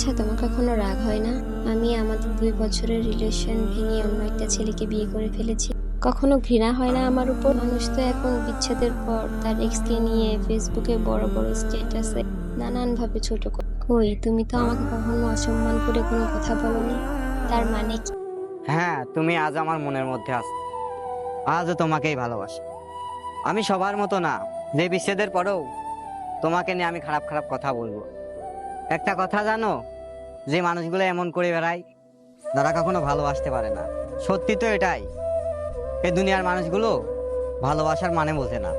আচ্ছা তোমার কখনো রাগ হয় না? আমি আমাদের দুই বছরের রিলেশন ভেঙে অন্য একটা ছেলেকে বিয়ে করে ফেলেছি। কখনো ঘৃণা হয় না আমার উপর? মানুষ তো এখন বিচ্ছেদের পর। তার এক্সকে নিয়ে ফেসবুকে বড় বড় স্ট্যাটাসে নানান ভাবে ছোট কই, তুমি তো আমাকে কখনো অসম্মান করে কোনো কথা বলোনি? তার মানে কি? হ্যাঁ তুমি আজ আমার মনের মধ্যে আছো। আজও তোমাকেই ভালোবাসি। আমি সবার মতো না। যে বিচ্ছেদের পরেও তোমাকে নিয়ে আমি খারাপ খারাপ কথা বলব। একটা কথা জানো? যে মানুষগুলো এমন করে বেড়ায় তারা কখনো ভালোবাসতে পারে না। সত্যি তো এটাই এই দুনিয়ার মানুষগুলো ভালোবাসার মানে বোঝে না।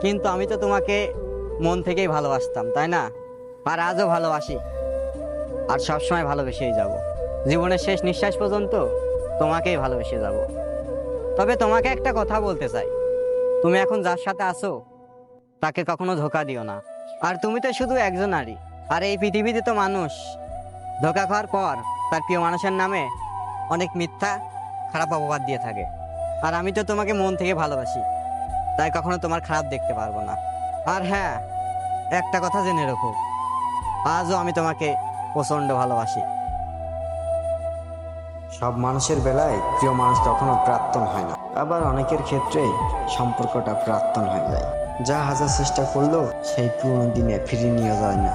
কিন্তু আমি তো তোমাকে মন থেকেই ভালোবাসতাম, তাই না? আর আজও ভালোবাসি। আর সবসময় ভালোবেসেই যাব। জীবনের শেষ নিঃশ্বাস পর্যন্ত তোমাকেই ভালোবেসে যাব। তবে তোমাকে একটা কথা বলতে চাই। তুমি এখন যার সাথে আছো, তাকে কখনো ধোকা দিও না। আর তুমি তো শুধু একজন নারী। আর এই পৃথিবীতে তো মানুষ। ধোকা খাওয়ার পর তার প্রিয় মানুষের নামে অনেক মিথ্যা, খারাপ অপবাদ দিয়ে থাকে। আর আমি তো তোমাকে মন থেকে ভালোবাসি। তাই কখনো তোমার খারাপ দেখতে পারব না। আর হ্যাঁ একটা কথা জেনে রাখো। আজও আমি তোমাকে প্রচণ্ড ভালোবাসি। সব মানুষের বেলায় প্রিয় মানুষ কখনো প্রাক্তন হয় না। আবার অনেকের ক্ষেত্রেই সম্পর্কটা প্রাক্তন হয়ে যায়। যা হাজার চেষ্টা করলেও সেই পুরনো দিনে ফিরিয়ে নিয়ে যায় না।